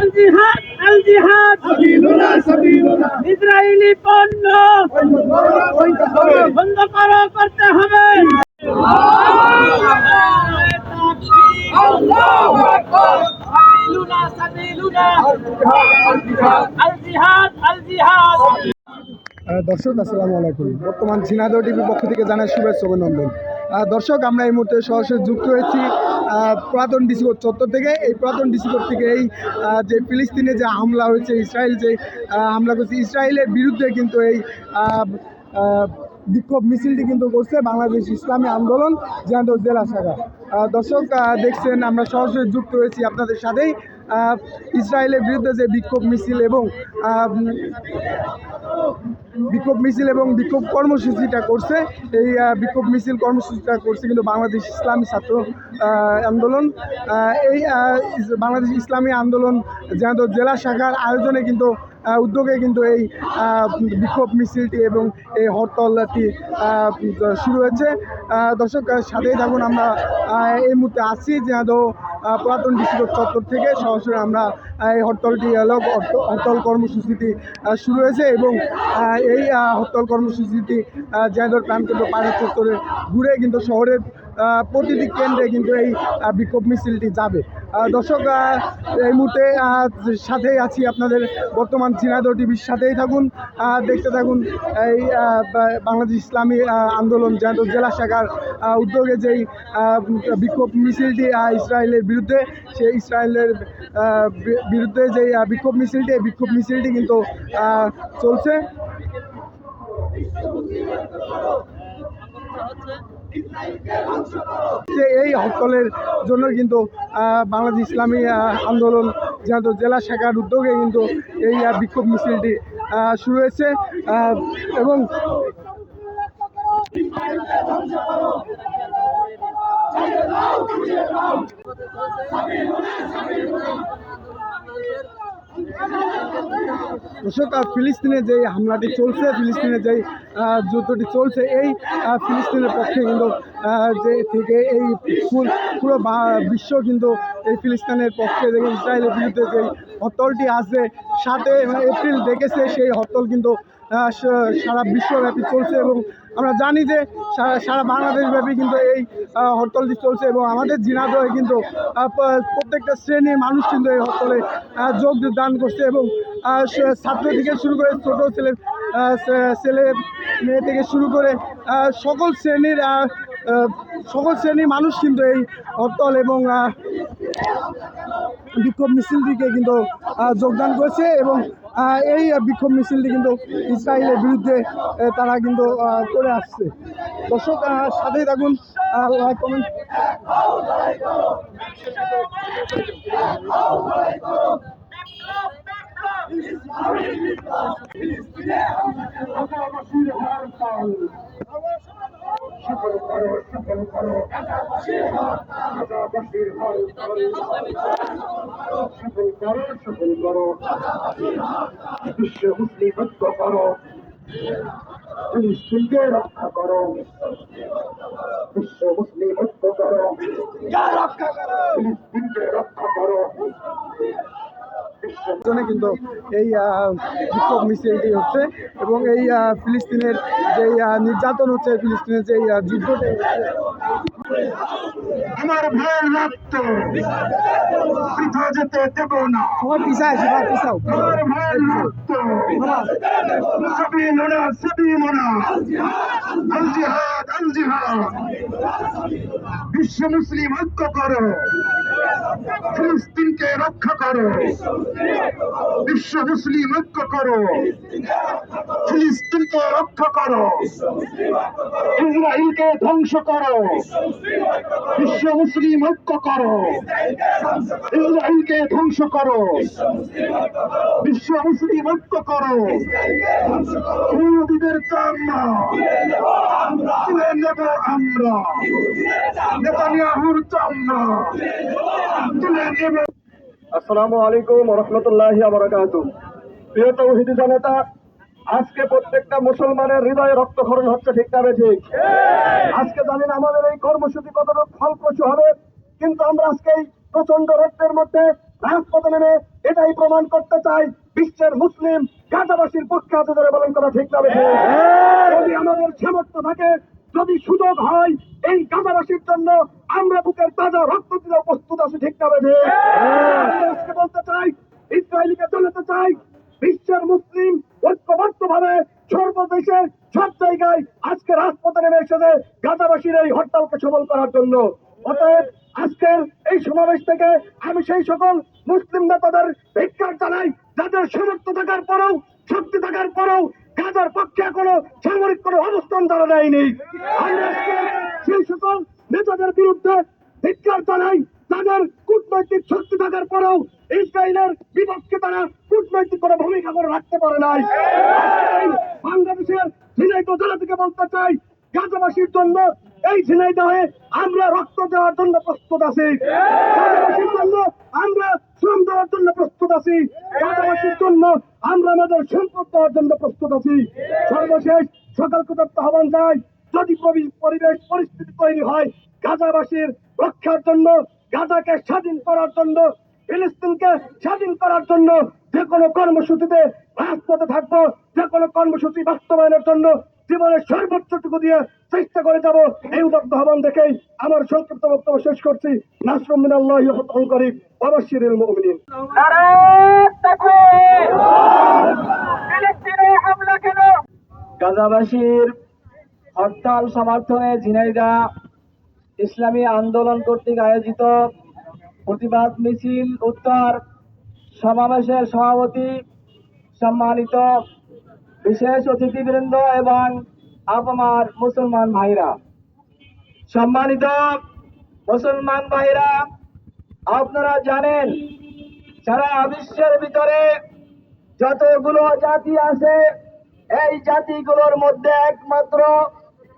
الجهاد الجهاد Israeli পণ্য বন্ধ করো করতে হবে সাবিলুনা সাবিলুনা আল জিহাদ আল জিহাদ আহ, দর্শক আসসালামু আলাইকুম বর্তমান ঝিনাইদহ টিভির পক্ষ থেকে জানাই শুভেচ্ছা অভিনন্দন আহ, দর্শক আমরা এই মুহূর্তে সরাসরি যুক্ত হয়েছি আহ, ডিসি কোর্ট চত্বর থেকে এই পুরাতন কোর্ট থেকে এই যে ফিলিস্তিনে যে হামলা হয়েছে ইসরায়েল যে হামলা করছে ইসরায়েলের বিরুদ্ধে কিন্তু এই বিক্ষোভ মিছিলটি কিন্তু করছে বাংলাদেশ ইসলামী আন্দোলন জেলা শাখা। দর্শক দেখছেন আমরা সরাসরি যুক্ত হয়েছি আপনাদের সাথেই। ইসরায়েলের বিরুদ্ধে যে বিক্ষোভ মিছিল এবং বিক্ষোভ মিছিল এবং বিক্ষোভ কর্মসূচিটা করছে, এই বিক্ষোভ মিছিল কর্মসূচিটা করছে কিন্তু বাংলাদেশ ইসলামী ছাত্র আন্দোলন এই বাংলাদেশ ইসলামী আন্দোলন যেহেতু জেলা শাখার আয়োজনে কিন্তু উদ্যোগে কিন্তু এই বিক্ষোভ মিছিলটি এবং এই হরতালটি শুরু হয়েছে। দর্শক সাথেই থাকুন আমরা এই মুহূর্তে আসছি যেহেতু পুরাতন ডিস্ট্রিক্ট চত্বর থেকে সরাসরি আমরা এই হরতালটি হরতাল কর্মসূচিটি শুরু হয়েছে এবং এই হরতাল কর্মসূচিটি জয়দর প্রাণকেন্দ্র পাড়া চত্বরে ঘুরে কিন্তু শহরের প্রতিটি কেন্দ্রে কিন্তু এই বিক্ষোভ মিছিলটি যাবে। দর্শক এই মুহূর্তে সাথেই আছি আপনাদের বর্তমান ঝিনাইদহ টিভির সাথেই থাকুন দেখতে থাকুন এই বাংলাদেশ ইসলামী আন্দোলন, ঝিনাইদহ জেলা শাখার উদ্যোগে যেই বিক্ষোভ মিছিলটি ইসরায়েলের বিরুদ্ধে, সেই ইসরায়েলের বিরুদ্ধে যে বিক্ষোভ মিছিলটি, এই বিক্ষোভ মিছিলটি কিন্তু চলছে। যে এই হরতালের জন্য কিন্তু বাংলাদেশ ইসলামী আন্দোলন যেহেতু জেলা শাখার উদ্যোগে কিন্তু এই বিক্ষোভ মিছিলটি শুরু হয়েছে এবং দর্শক ফিলিস্তিনে যে হামলাটি চলছে, ফিলিস্তিনে যেই যুদ্ধটি চলছে, এই ফিলিস্তিনের পক্ষে কিন্তু যে থেকে এই পুরো বিশ্ব কিন্তু এই ফিলিস্তিনের পক্ষে দেখে ইসরায়েলের বিরুদ্ধে যে হরতালটি আসবে সাতে এপ্রিল দেখেছে, সেই হরতাল কিন্তু সারা বিশ্বব্যাপী চলছে এবং আমরা জানি যে সারা বাংলাদেশব্যাপী কিন্তু এই হরতালটি চলছে এবং আমাদের জিনাদয়ে কিন্তু প্রত্যেকটা শ্রেণির মানুষ কিন্তু এই হরতালে যোগদান করছে এবং ছাত্র থেকে শুরু করে ছোটো ছেলে ছেলে মেয়ে থেকে শুরু করে সকল শ্রেণির সকল শ্রেণির মানুষ কিন্তু এই হরতাল এবং বিক্ষোভ মিছিলটিকে কিন্তু যোগদান করেছে এবং এই বিক্ষোভ মিছিলটি কিন্তু ইসরায়েলের বিরুদ্ধে তারা কিন্তু করে আসছে। দর্শক সাথেই থাকুন লাইক, কমেন্ট। করো করো বিশ্ব মুসলিম ঐক্য করো ফিলিস্তিনকে রক্ষা করো বিশ্ব মুসলিম ঐক্য করো ফিলিস্তিনকে রক্ষা করো জন্য কিন্তু এই বিক্ষোভ মিছিলটি হচ্ছে এবং এই ফিলিস্তিনের যে নির্যাতন হচ্ছে ফিলিস্তিনের যে যুদ্ধটি হচ্ছে আমার ভাইয়ের রক্ত বৃথা যেতে দেব না। সবাই পিছায় সবাই পিছাও। আমার ভাইয়ের রক্ত সাবিলুনা সাবিলুনা আল জিহাদ আল জিহাদ। বিশ্ব মুসলিম ঐক্য করো। ফিলিস্তিনকে রক্ষা করো। বিশ্ব মুসলিম ঐক্য করো। ফিলিস্তিনকে রক্ষা করো। ইসরায়েলকে ধ্বংস করো। বিশ্ব মুসলিম ঐক্য করো। ইসরায়েলকে ধ্বংস করো। বিশ্ব মুসলিম ঐক্য করো। ইহুদিদের তুলে নেব আমরা। নেতানিয়াহুর তুলে নেব আসসালামু আলাইকুম রহমতুল্লাহ আবরাকাত প্রিয় তৌহিদি জনতা, আজকে প্রত্যেকটা মুসলমানের হৃদয়ে রক্তক্ষরণ হচ্ছে, ঠিক না ঠিক? আজকে জানেন আমাদের এই কর্মসূচি কতটুকু ফলপ্রসূ হবে, কিন্তু আমরা আজকে এই প্রচণ্ড রক্তের মধ্যে রাজপথে নেমে এটাই প্রমাণ করতে চাই, বিশ্বের মুসলিম, গাজাবাসীর পক্ষে আছে ধরে বলেন করা ঠিক না যদি আমাদের সামর্থ্য থাকে যদি সুযোগ হয়, এই গাজাবাসীর জন্য আমরা বুকের তাজা রক্ত দিতে প্রস্তুত আছি, ঠিক না আজকে বলতে চাই, ইসরায়েলিকে জানাতে চাই, বিশ্বের মুসলিম ঐক্যবদ্ধ ভাবে সর্বদেশে সব জায়গায় আজকে রাজপথে নেমে এসেছে গাজাবাসীর এই হরতালকে সবল করার জন্য। অতএব আজকের এই সমাবেশ থেকে আমি সেই সকল মুসলিম নেতাদের ভিক্ষার জানাই, যাদের সামর্থ্য থাকার পরেও, শক্তি থাকার পরেও গাজার পক্ষে এখনও সামরিক কোনো অবস্থান তারা আমরা সেই সকল নেতাদের বিরুদ্ধে ধিক্কার জানাই তাদের কূটনৈতিক শক্তি থাকার পরেও ইসরায়েলের বিপক্ষে তারা কূটনৈতিক কোনো ভূমিকা করে রাখতে পারে নাই। বাংলাদেশের ঝিনাইদহ জেলা থেকে বলতে চাই, গাজাবাসীর জন্য এই ঝিনাইদহে আমরা রক্ত দেওয়ার জন্য প্রস্তুত আছি। গাজাবাসীর জন্য আমরা শ্রম দেওয়ার জন্য প্রস্তুত আছি। গাজাবাসীর জন্য আমরা আমাদের সম্পদ জন্য প্রস্তুত আছি। সর্বশেষ সকাল আহ্বান জানাই, যদি পরিবেশ পরিস্থিতি তৈরি হয়, গাজাবাসীর রক্ষার জন্য, গাজাকে স্বাধীন করার জন্য, ফিলিস্তিনকে স্বাধীন করার জন্য যে কোনো কর্মসূচিতে রাজপথে থাকব, যে কোনো কর্মসূচি বাস্তবায়নের জন্য জীবনের সর্বোচ্চটুকু দিয়ে চেষ্টা করে যাব। এই উদাত্ত আহ্বান দেখেই আমার সংক্ষিপ্ত বক্তব্য শেষ করছি। নাসরুম মিনাল্লাহ অবশ্যই মুমিনিন। গাজাবাসীর হরতাল সমর্থনে ঝিনাইদা ইসলামী আন্দোলন কর্তৃক আয়োজিত প্রতিবাদ মিছিল উত্তর সমাবেশের সভাপতি সম্মানিত বিশেষ অতিথিবৃন্দ এবং আপনার মুসলমান ভাইরা। সম্মানিত মুসলমান ভাইরা, আপনারা জানেন, সারা বিশ্বের ভিতরে যতগুলো জাতি আছে, এই জাতিগুলোর মধ্যে একমাত্র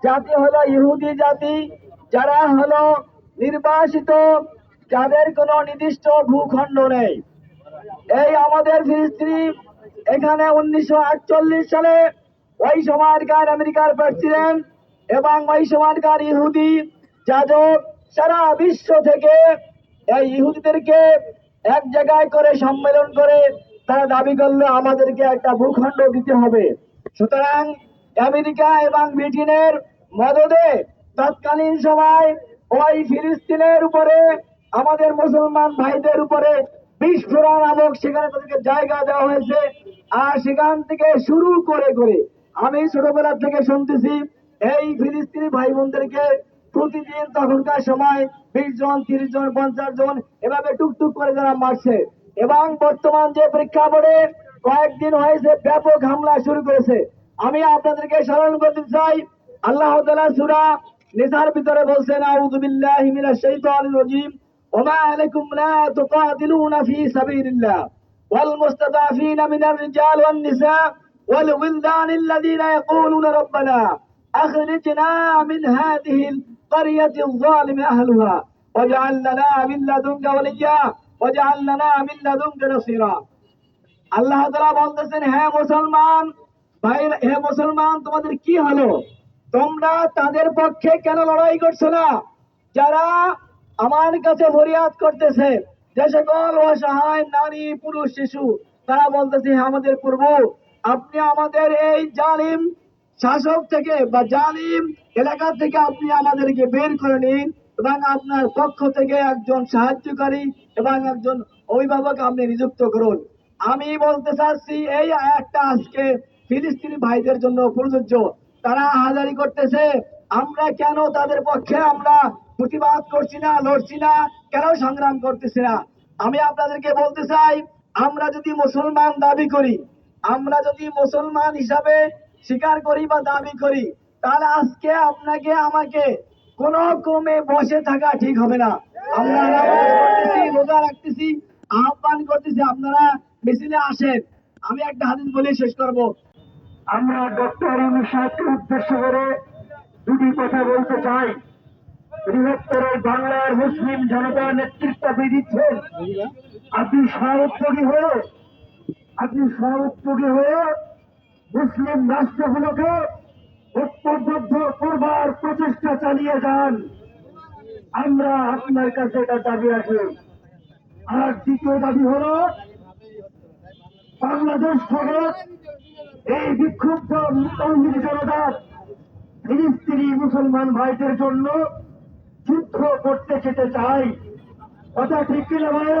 জাতি হলো ইহুদি জাতি। যারা হলো নির্বাসিত, যাদের কোনো নির্দিষ্ট ভূখণ্ড নেই। এই আমাদের ফিলিস্তিনি এখানে উনিশশো আটচল্লিশ সালে ওই সময়কার আমেরিকার প্রেসিডেন্ট এবং ওই সময়কার ইহুদি যাজক সারা বিশ্ব থেকে এই ইহুদিদেরকে এক জায়গায় করে সম্মেলন করে তারা দাবি করল, আমাদেরকে একটা ভূখণ্ড দিতে হবে। সুতরাং আমেরিকা এবং ব্রিটেনের মদদে তৎকালীন সময় ওই ফিলিস্তিনের উপরে, আমাদের মুসলমান ভাইদের উপরে বিস্ফোরণ নামক সেখানে তাদেরকে জায়গা দেওয়া হয়েছে। আর সেখান থেকে শুরু করে করে আমি ছোটবেলা থেকে শুনতেছি, এই ফিলিস্তিনি ভাই বোনদেরকে প্রতিদিন তখনকার সময় বিশ জন, তিরিশ জন, পঞ্চাশ জন এভাবে টুকটুক করে যারা মারছে। এবং বর্তমান যে প্রেক্ষাপটে কয়েকদিন হয়েছে ব্যাপক হামলা শুরু করেছে। আমি আপনাদেরকে স্মরণ করতে চাই, আল্লাহ তাআলা সূরা নিসার ভিতরে বলছেন, আউযু বিল্লাহি মিনাশ শাইতানির রাজীম। ওমা আলাইকুম লা তুকাতিলুনা ফি সাবিলিল্লাহ ওয়াল মুস্তাদাফিনা মিনার রিজাল ওয়ান নিসা ওয়াল উইলদান الذين يقولون ربنا أخرجنا من هذه القرية الظالم أهلها واجعل لنا من لدنك وليا واجعل لنا من لدنك نصيرا আল্লাহ তাআলা বলতেছেন হ্যাঁ মুসলমান ভাই হে মুসলমান তোমাদের কি হলো তোমরা তাদের পক্ষে কেন লড়াই করছো না যারা আমার কাছে ফরিয়াদ করতেছে যে সকল অসহায় নারী, পুরুষ, শিশু, তারা বলতেছে আমাদের প্রভু আপনি আমাদের এই জালিম শাসক থেকে বা জালিম এলাকা থেকে আপনি আমাদেরকে বের করে নিন এবং আপনার পক্ষ থেকে একজন সাহায্যকারী এবং একজন অভিভাবক আপনি নিযুক্ত করুন। আমি বলতে চাচ্ছি, এই একটা আজকে ফিলিস্তিনি ভাইদের জন্য প্রযোজ্য। তারা হাজারি করতেছে, আমরা কেন তাদের পক্ষে আমরা প্রতিবাদ করছি না, লড়ছি না, কেন সংগ্রাম করতেছি না? আমি আপনাদেরকে বলতে চাই, আমরা যদি মুসলমান দাবি করি, আমরা যদি মুসলমান হিসাবে স্বীকার করি বা দাবি করি, তাহলে আজকে আপনাকে, আমাকে কোন ক্রমে বসে থাকা ঠিক হবে না। আমরা রাখতেছি, আহ্বান করতেছি, আপনারা মিছিলে আসেন। আমি একটা হাদিস বলে শেষ করব। আমরা ডক্টর উদ্দেশ্য করে দুটি কথা বলতে চাই। বৃহত্তর বাংলার মুসলিম জনতা নেতৃত্ব দিচ্ছেন। আপনি সহোদ্যোগী হয়ে, আপনি সহোদ্যোগী হয়ে মুসলিম রাষ্ট্রগুলোকে ঐক্যবদ্ধ করবার প্রচেষ্টা চালিয়ে যান। আমরা আপনার কাছে এটা দাবি রাখি। আর দ্বিতীয় দাবি হল, বাংলাদেশ থেকে এই বিক্ষুব্ধ জনতা ফিলিস্তিনি মুসলমান ভাইদের জন্য যুদ্ধ করতে যেতে চাই। কথা ঠিক কিনা ভাই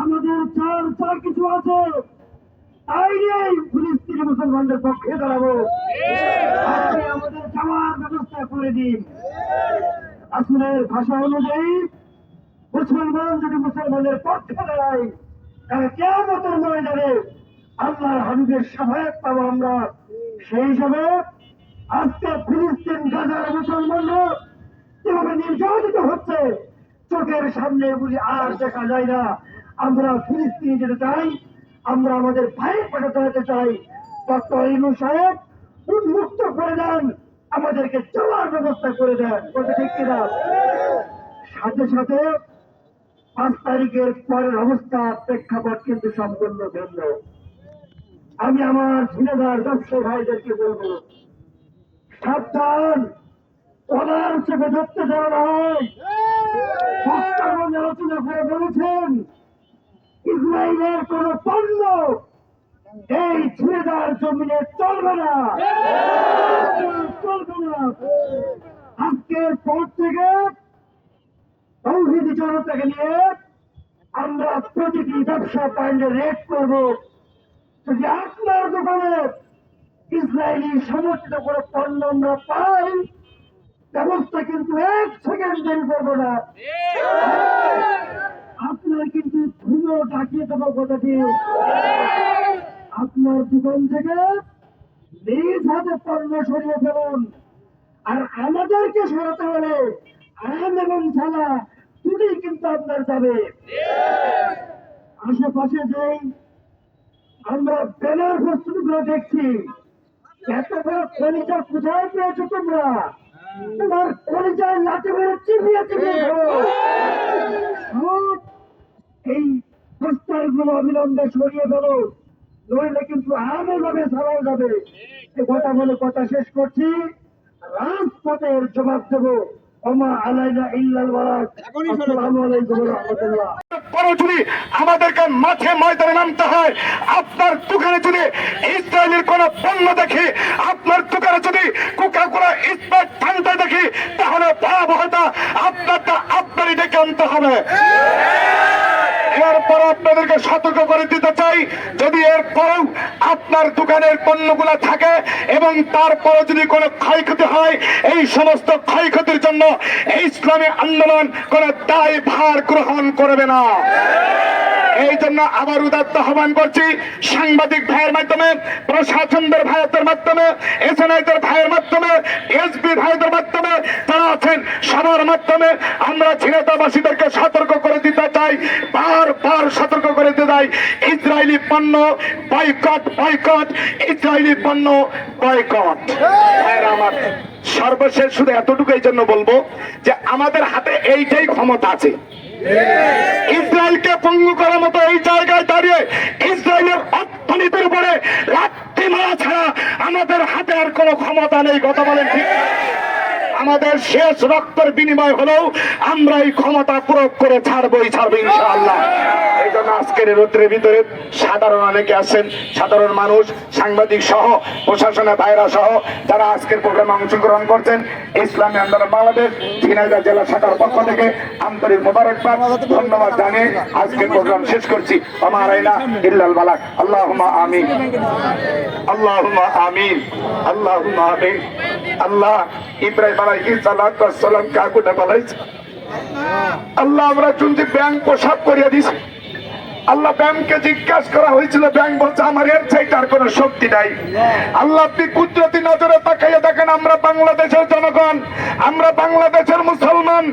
আমাদের চার চার কিছু আছে। তাই নিয়েই ফিলিস্তিনি মুসলমানদের পক্ষে দাঁড়াবো। আমাদের যাওয়ার ব্যবস্থা করে দিন। আসলের ভাষা অনুযায়ী, মুসলমান যদি মুসলমানের পক্ষে দাঁড়ায় তাহলে কেমতের ময়দানে আল্লাহর হাবিবের সহায়ক পাবো আমরা। সেই হিসাবে আজকে ফিলিস্তিন গাজার মুসলমানরা যেভাবে নির্যাতিত হচ্ছে। চোখের সামনে এগুলি আর দেখা যায় না। আমরা ফিলিস্তিনি যেতে চাই, আমরা আমাদের ভাইয়ের পাঠাতে হতে চাই। ডক্টর সাহেব, উন্মুক্ত করে দেন, আমাদেরকে চলার ব্যবস্থা করে দেন। কথা ঠিক কিনা? সাথে সাথে পাঁচ তারিখের পরের অবস্থা, প্রেক্ষাপট কিন্তু সম্পূর্ণ ভিন্ন। আমি আমার ঝিনেদার ব্যবসায়ী ভাইদেরকে বলব, সাবধান! ওনার চেপে ধরতে দেওয়া আলোচনা করে বলেছেন ইসরায়েলের কোন পণ্য এই ঝিনেদার জমিনে চলবে না। চলবে না। আজকের পর থেকে তৌহিদি জনতাকে নিয়ে আমরা প্রতিটি ব্যবসা পয়েন্টে রেট করব। যদি আপনার দোকানে ইসরায়েলি সমর্থিত করে পণ্য আমরা পাই ব্যবস্থা কিন্তু এক সেকেন্ড দেরি করব না। আপনার কিন্তু ধুলো ডাকিয়ে দেবো কথাটি। আপনার দোকান থেকে নিজ হাতে পণ্য সরিয়ে ফেলুন। আর আমাদেরকে সরাতে হলে আম এবং ছালা দুটি কিন্তু আপনার যাবে আশেপাশে যেই আমরা ব্যানার প্রস্তুতিগুলো দেখছি এত বড় কলিজা কোথায় পেয়েছ তোমরা। তোমার কলিজায় লাঠি মেরে চিপিয়ে চিপিয়ে ধরো। সব এই প্রস্তাবগুলো অবিলম্বে সরিয়ে ফেলো নইলে কিন্তু আমও যাবে। সারাও যাবে কথা বলে কথা শেষ করছি। রাজপথের জবাব দেবো। যদি আমাদেরকে মাঠে ময়দানে নামতে হয়। আপনার দোকানে যদি ইসরায়েলের কোন পণ্য দেখি আপনার দোকানে যদি কোকা কোলা ইস্পাত ঠান্ডা দেখি তাহলে ভয়াবহতা আপনারটা আপনারই ডেকে আনতে হবে। এরপর আপনাদেরকে সতর্ক করে দিতে চাই। যদি এরপরেও আপনার দোকানের পণ্যগুলো থাকে এবং তারপরে যদি কোনো ক্ষয়ক্ষতি হয়, এই সমস্ত ক্ষয়ক্ষতির জন্য এই ইসলামী আন্দোলন কোনো দায় ভার গ্রহণ করবে না। এই জন্য আবার উদাত্ত আহ্বান করছি সাংবাদিক ভাইয়ের মাধ্যমে, প্রশাসনদের ভাইদের মাধ্যমে, এসএনআইদের ভাইয়ের মাধ্যমে, এসপি ভাইদের মাধ্যমে তারা আছেন সবার মাধ্যমে আমরা ঝিনাইদাবাসীদেরকে সতর্ক করে দিতে চাই, বারবার সতর্ক করে দিতে চাই, ইসরায়েলি পণ্য বয়কট বয়কট ইসরায়েলি পণ্য বয়কট আমার সর্বশেষ শুধু এতটুকু এই জন্য বলব যে আমাদের হাতে এইটাই ক্ষমতা আছে। ইসরায়েলকে পঙ্গু করার মতো এই জায়গায় দাঁড়িয়ে ইসরায়েলের অর্থনীতির উপরে লাঠি মারা ছাড়া আমাদের হাতে আর কোনো ক্ষমতা নেই, কথা বলেন ঠিক? আমাদের শেষ রক্তের বিনিময় হলেও আমরা এই ক্ষমতা প্রয়োগ করে ছাড়বই, ছাড়বো এই জন্য আজকের রৌদ্রের ভিতরে সাধারণ অনেকে আছেন, সাধারণ মানুষ, সাংবাদিক সহ প্রশাসনের ভাইরা সহ, যারা আজকের প্রোগ্রামে অংশগ্রহণ করছেন, ইসলামী আন্দোলন বাংলাদেশ, ঝিনাইদহ জেলা শাখার পক্ষ থেকে আন্তরিক মোবারকবাদ, ধন্যবাদ জানিয়ে আজকের প্রোগ্রাম শেষ করছি। আমার আইনা ইল্লাল বালাক। আল্লাহুম্মা আমিন। আল্লাহুম্মা আমিন। আল্লাহুম্মা আমিন। আল্লাহ ইব্রাহিম ওয়াস সালাম আল্লাহ আমরা শুনছি ব্যাংক পোশাক আল্লাহ জিজ্ঞাসা করা হয়েছিল, ব্যাংক বলছে আমার এর চাইতে আর কোনো শক্তি নাই। আল্লাহ আপনি কুদরতি নজরে তাকাইয়া দেখেন, আমরা বাংলাদেশের জনগণ, আমরা বাংলাদেশের মুসলমান।